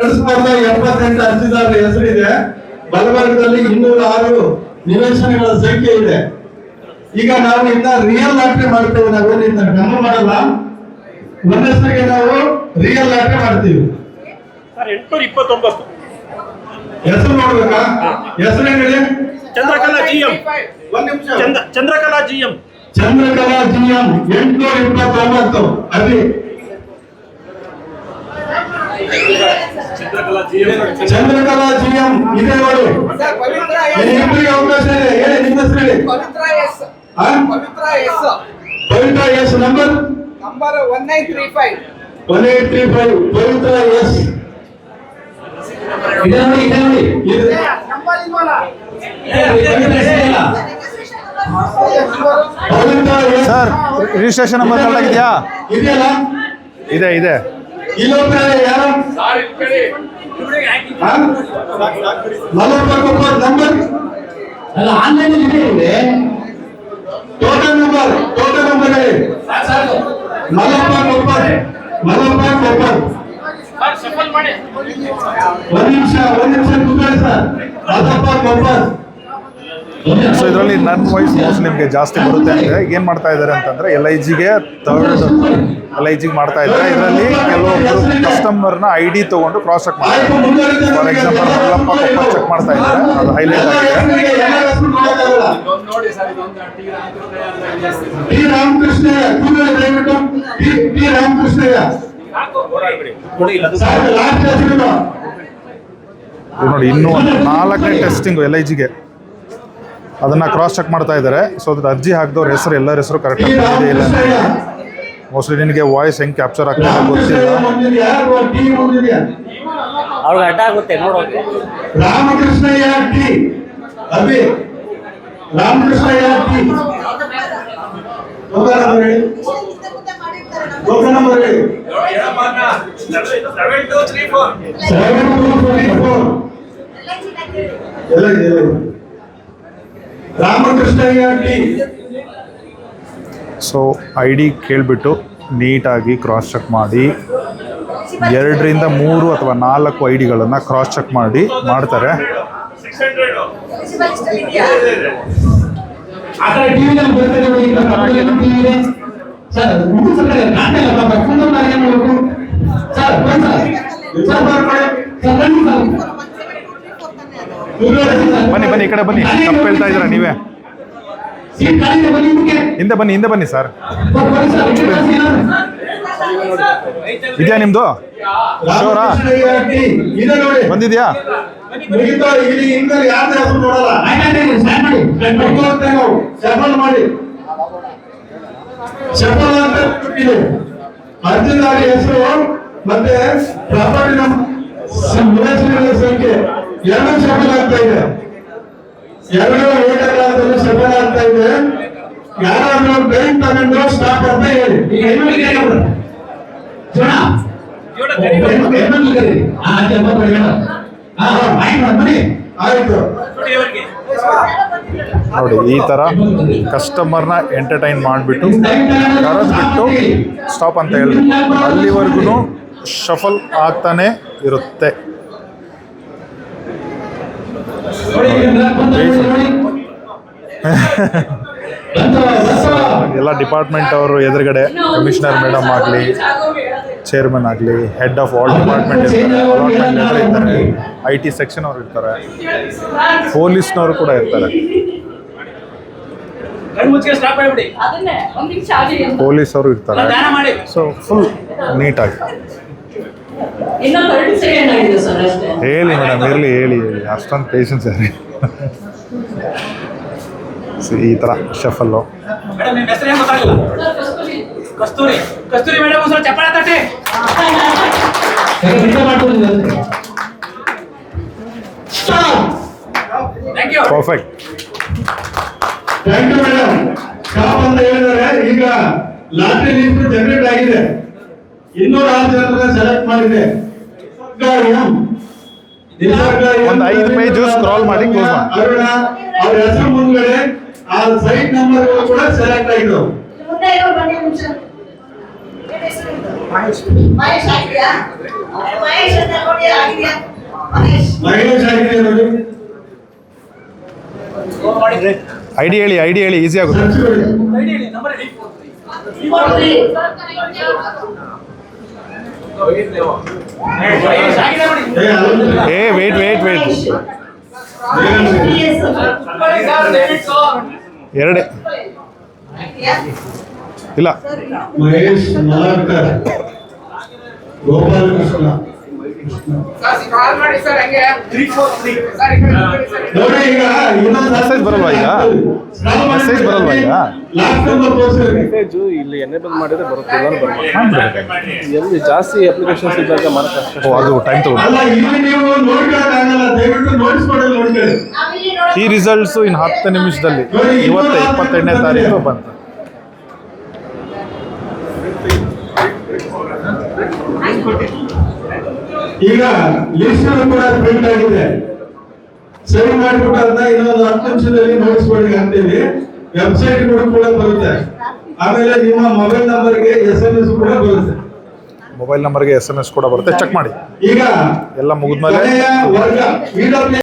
ಎರಡು ಸಾವಿರದ ಎಪ್ಪತ್ತೆಂಟು ಅರ್ಜಿದಾರರ ಹೆಸರಿದೆ ಬಲಭಾಗದಲ್ಲಿ ಇನ್ನೂರ ಆರು ನಿವೇಶನಗಳ ಸಂಖ್ಯೆ ಇದೆ. ಈಗ ನಾವು ಇನ್ನ ರಿಯಲ್ ಲಾಟ್ರಿ ಮಾಡ್ತೇವೆ ನಾವೇನಿಂದ ಗಮನ ಮಾಡಲ್ಲ. ಒಂದ್ ಹೆಸರಿಗೆ ನಾವು ರಿಯಲ್ ಲಾಟ್ರಿ ಮಾಡ್ತೀವಿ. ಎಂಟುನೂರ ಇಪ್ಪತ್ತೊಂಬತ್ತು ಹೆಸರು ನೋಡ್ಬೇಕಾ? ಹೆಸರು ಹೇಳಿ ಚಂದ್ರಕಲಾ ಜಿ ಎಂ ಒಂದ್ ನಿಮಿಷ. Chandra Chandrakala G M Chandrakala G M ಎಂಟುನೂರ ಇಪ್ಪತ್ತೊಂಬತ್ತು ಅಲ್ಲಿ Chandrakala G M Chandrakala G M ಇದೆ ನೋಡಿ. ಪವಿತ್ರ ಎಸ್. ಇಬ್ಬರಿಗೆ ಅವಕಾಶ ಇದೆ. ಹೇಳಿ ನಿಮ್ಮ ಹೆಸರು ಹೇಳಿ. Pavithra S. Pavithra S. Pavithra S number? Number one nine three five. One eight three five. Pavithra S. ಇದೆ ನೋಡಿ ಇದೆ ನೋಡಿ ಇದೆ ಸರ್ ರಿಜಿಸ್ಟ್ರೇಷನ್ ನಂಬರ್ ಇದೆಯಲ್ಲ? ಇದೆ ಇದೆ. ಇಲ್ಲೊಬ್ಬ ಯಾರು? ಕೊಪ್ಪರ್ ನಂಬರ್ ಅಲ್ಲ ಆನ್ಲೈನ್ ಇದೆ ಇದೆ ಟೋಟಲ್ ನಂಬರ್ ಟೋಟಲ್ ನಂಬರ್ ಹೇಳಿ. ಮಲಪ್ಪ ಕೊಪ್ಪರ್ ಒಂದ್ ನಿಮಿಷ ಒಂದ್ ನಿಮಿಷ ಕೂತ್ಕೊಳ್ಳಿ ಸರ್. ಮಲಪ್ಪ ಕೊಪ್ಪರ್ ಸೊ ಇದರಲ್ಲಿ ನನ್ ವೈಸ್ ಮೋಸ್ಟ್ ನಿಮಗೆ ಜಾಸ್ತಿ ಬರುತ್ತೆ ಅಂದರೆ ಏನು ಮಾಡ್ತಾ ಇದ್ದಾರೆ ಅಂತಂದರೆ ಎಲ್ ಐ ಜಿಗೆ ತರ್ಡ್ ಎಲ್ ಐ ಜಿಗೆ ಮಾಡ್ತಾ ಇದ್ದಾರೆ ಇದರಲ್ಲಿ ಕೆಲವೊಬ್ಬರು ಕಸ್ಟಮರ್ನ ಐ ಡಿ ತೊಗೊಂಡು ಕ್ರಾಸ್ ಚೆಕ್ ಮಾಡ್ತಾರೆ for example Mallappa Koppa check ಮಾಡ್ತಾ ಇದ್ದಾರೆ. ಅದು ಹೈಲೈಟ್ ಆಗಿದೆ. ನೋಡಿ, ಇನ್ನೂ ಒಂದು ನಾಲ್ಕನೇ ಟೆಸ್ಟಿಂಗು ಎಲ್ ಐ ಜಿಗೆ ಅದನ್ನು ಕ್ರಾಸ್ ಚೆಕ್ ಮಾಡ್ತಾ ಇದ್ದಾರೆ. ಸೊ ಅದ್ರ ಅರ್ಜಿ ಹಾಕಿದವ್ರ ಹೆಸರು ಎಲ್ಲರ ಹೆಸರು ಕರೆಕ್ಟ್ ಕರೆಕ್ಟಾಗಿ ಇದೆ ಇಲ್ಲ ಮೋಸ್ಟ್ಲಿ ನಿನಗೆ ವಾಯ್ಸ್ ಹೆಂಗೆ ಕ್ಯಾಪ್ಚರ್ ಆಗ್ತದೆ ರಾಮಕೃಷ್ಣಯ್ಯ ಗೊತ್ತಿಲ್ಲ? ಅವ್ರಿಗೆ ಅಡ್ಡ ಆಗುತ್ತೆ ನೋಡೋದು Ramakrishna T Abhi Ramakrishna T mobile number ಹೇಳಿ? ಮೊಬೈಲ್ ನಂಬರ್ ಹೇಳಿ? ಸೆವೆನ್ ಟೂ ತ್ರೀ ಫೋರ್ ಎಲ್ಲ ಇದೆ ಎಲ್ಲ ಇದೆ. Ramakrishnaiah T. So I D ಕೇಳಿಬಿಟ್ಟು ನೀಟಾಗಿ ಕ್ರಾಸ್ ಚೆಕ್ ಮಾಡಿ. ಎರಡರಿಂದ ಮೂರು ಅಥವಾ ನಾಲ್ಕು ಐ ಡಿಗಳನ್ನು ಕ್ರಾಸ್ ಚೆಕ್ ಮಾಡಿ ಮಾಡ್ತಾರೆ. ಆ ಬನ್ನಿ ಬನ್ನಿ, ಈ ಕಡೆ ಬನ್ನಿ. ತಪ್ಪು ಹೇಳ್ತಾ ಇದ್ದೀರಾ ನೀವೇ? ಹಿಂದೆ ಬನ್ನಿ ಹಿಂದೆ ಬನ್ನಿ ಸರ್. ಇದೆಯಾ ನಿಮ್ಮದು ಶೋರಾ? ಬಂದಿದ್ಯಾ? ಅರ್ಜಿದಾರ ಹೆಸರು, ಮತ್ತೆ ಸಂಖ್ಯೆ. ಎರಡು ಸಫಲ ಆಗ್ತಾ ಇದೆ. ಎರಡು ಏಕಕಾಲದಲ್ಲಿ ಸಫಲ ಆಗ್ತಾ ಇದೆ. ಯಾರಾದ್ರೂ ಬ್ಯಾಂಕ್ ತಗೊಂಡು ಸ್ಟಾಪ್ ಅಂತ ಹೇಳಿ. ಈಗ ಹೆಣ್ಮಕ್ಳಿಗೆ ಹೇಳ ಹೆಣ್ಣು- ಹೆಣ್ಮಕ್ಳಿಗೆ ಹೇಳು. ಹಾ, ಹಾ, ಆಯ್ತು ಮಾಡಿ, ಆಯ್ತು. ನೋಡಿ ಈ ಥರ ಕಸ್ಟಮರ್ನ ಎಂಟರ್ಟೈನ್ ಮಾಡಿಬಿಟ್ಟು ಕರೆದ್ಬಿಟ್ಟು ಸ್ಟಾಪ್ ಅಂತ ಹೇಳಿ ಅಲ್ಲಿವರೆಗೂ ಶಫಲ್ ಆಗ್ತಾನೆ ಇರುತ್ತೆ ನೋಡಿ, ಈಗ ಬಂತು, ನೋಡಿ, ನೋಡಿ. ಬಂತು, ಬಂತು. ಎಲ್ಲ ಡಿಪಾರ್ಟ್ಮೆಂಟ್ ಅವರು ಎದುರುಗಡೆ ಕಮಿಷನರ್ ಮೇಡಮ್ ಆಗಲಿ ಚೇರ್ಮನ್ ಆಗಲಿ ಹೆಡ್ ಆಫ್ ಆಲ್ ಡಿಪಾರ್ಟ್ಮೆಂಟ್ ಇರ್ತಾರೆ. ಇರ್ತಾರೆ. ಐ ಟಿ ಸೆಕ್ಷನ್ ಅವರು ಇರ್ತಾರೆ. ಪೊಲೀಸ್ನವರು ಕೂಡ ಇರ್ತಾರೆ. ಕಣ್ಮುಚ್ಚಿಗೆ ಸ್ಟಾಪ್ ಮಾಡಿಬಿಡಿ. ಅದನ್ನೇ ಒಂದ್ ನಿಮಿಷ ಆಗಲಿ ಪೊಲೀಸ್ ಅವರು ಇರ್ತಾರೆ. ಸೊ ಫುಲ್ ನೀಟಾಗಿ ಇನ್ನೂ ತರ್ಟಿ ಸೆಕೆಂಡ್ ಆಗಿದೆ ಸರ್ ಅಷ್ಟೇ ಹೇಳಿ ಮೇಡಮ್ ಇರಲಿ ಹೇಳಿ ಹೇಳಿ. ಅಷ್ಟೊಂದು ಪೇಷನ್ಸ್ ಇರಲಿ ಸೊ ಈ ಥರ ಶಫಲ್ಲು ಮೇಡಮ್ ನಿಮ್ಮ ಹೆಸರು ಏನು ಗೊತ್ತಾಗಿಲ್ಲ ಸರ್, ಕಸ್ತೂರಿ. ಕಸ್ತೂರಿ. ಮೇಡಮ್ ಚಪ್ಪಾಳೆ ತಟ್ಟಿ. Perfect thank you madam stop ಅಂತ ಹೇಳಿದರೆ ಈಗ ಲಾಟ್ರಿ ಲಿಸ್ಟ್ ಜನರೇಟ್ ಆಗಿದೆ. ಇನ್ನೂರ ಆರು ಜನರನ್ನ ಸೆಲೆಕ್ಟ್ ಮಾಡಿದೆ ನಿಸರ್ಗ ಎಂ. ನಿಸರ್ಗ ಎಂ. ಒಂದು ಐದು ಪೇಜ್ ಸ್ಕ್ರಾಲ್ ಮಾಡಿ ಕ್ಲೋಸ್ ಮಾಡಿ. ಅರುಣ ಅವ್ರ ಹೆಸರು ಮುಂದ್ಗಡೆ ಆ ಸೈಟ್ ನಂಬರ್ ಕೂಡ ಸೆಲೆಕ್ಟ್ ಆಗಿದ್ದವು ಮುಂದೆ ಇರೋ ಬನ್ನಿ ಒಂದ್ ನಿಮಿಷ. ಮಹೇಶ್. ಹಾಕಿದ್ಯಾ? ಮಹೇಶ್ ಅಂತ ನೋಡಿ ಮಹೇಶ್. ಆಗಿದೆ ನೋಡಿ? ಐ ಡಿ ಹೇಳಿ ಐಡಿ ಹೇಳಿ ಈಸಿ ಆಗುತ್ತೆ ಸರ್ಚ್ ಮಾಡಿ ಐಡಿ ಹೇಳಿ ನಂಬರ್ ಹೇಳಿ ಮಹೇಶ್ ಆಗಿದೆ ನೋಡಿ ಏ, ವೇಟ್ ವೇಟ್ ವೇಟ್ ಎರಡೇ. ಇಲ್ಲ. ಮಹೇಶ್ ಮಲಾಡ್ಕರ್ ಗೋಪಾಲಕೃಷ್ಣ. ನೋಡಿ ಈಗ? ಇನ್ನೊಂದು ಮೆಸೇಜ್ ಬರಲ್ವಾ ಈಗ? ಮೆಸೇಜ್ ಬರಲ್ವಾ ಈಗ? ಲಾಸ್ಟ್ ನಂಬರ್ ತೋರಿಸಿ ಇಲ್ಲಿ ಎನೇಬಲ್ ಮಾಡಿದ್ರೆ ಬರುತ್ತೆ ಇಲ್ಲ ಬರುತ್ತೆ ಎಲ್ಲಿ ಜಾಸ್ತಿ ಅಪ್ಲಿಕೇಶನ್ಸ್ ಇದ್ದಾಗ ಮಾಡಕ್ಕೆ ಅದು ಟೈಮ್ ತಗೊಂಡು ಇಲ್ಲಿ ನೀವು ನೋಡ್ಕೊಳ್ಳೋಕ್ಕಾಗಲ್ಲ ದಯವಿಟ್ಟು ನೋಟಿಸ್ ಮಾಡಲ್ ನೋಡ್ಕೊಳ್ಳಿ. ಈ ರಿಸಲ್ಟ್ಸ್ ಇನ್ನು ಹತ್ತು ನಿಮಿಷದಲ್ಲಿ ಇವತ್ತು ಇಪ್ಪತ್ತೆಂಟನೇ ತಾರೀಕು ಬಂತು. ಈಗ ಲಿಸ್ಟ್ ಕೂಡ ಪ್ರಿಂಟ್ ಆಗಿದೆ. ಸೇವ್ ಇನ್ನೊಂದು ಹತ್ತು ನಿಮಿಷದಲ್ಲಿ ನೋಡಿಸ್ಕೊಳ್ಳಿ ಹಾಕ್ತೀವಿ ವೆಬ್ಸೈಟ್ ಕೂಡ ಕೂಡ ಬರುತ್ತೆ. ಆಮೇಲೆ ನಿಮ್ಮ ಮೊಬೈಲ್ ನಂಬರ್ಗೆ ಎಸ್ ಎಂ ಎಸ್ ಕೂಡ ಬರುತ್ತೆ. ಮೊಬೈಲ್ ನಂಬರ್ಗೆ ಎಸ್ ಎಂ ಎಸ್ ಕೂಡ ಬರುತ್ತೆ. ಚೆಕ್ ಮಾಡಿ. ಈಗ ಎಲ್ಲ ಮುಗಿದ್ಮೇಲೆ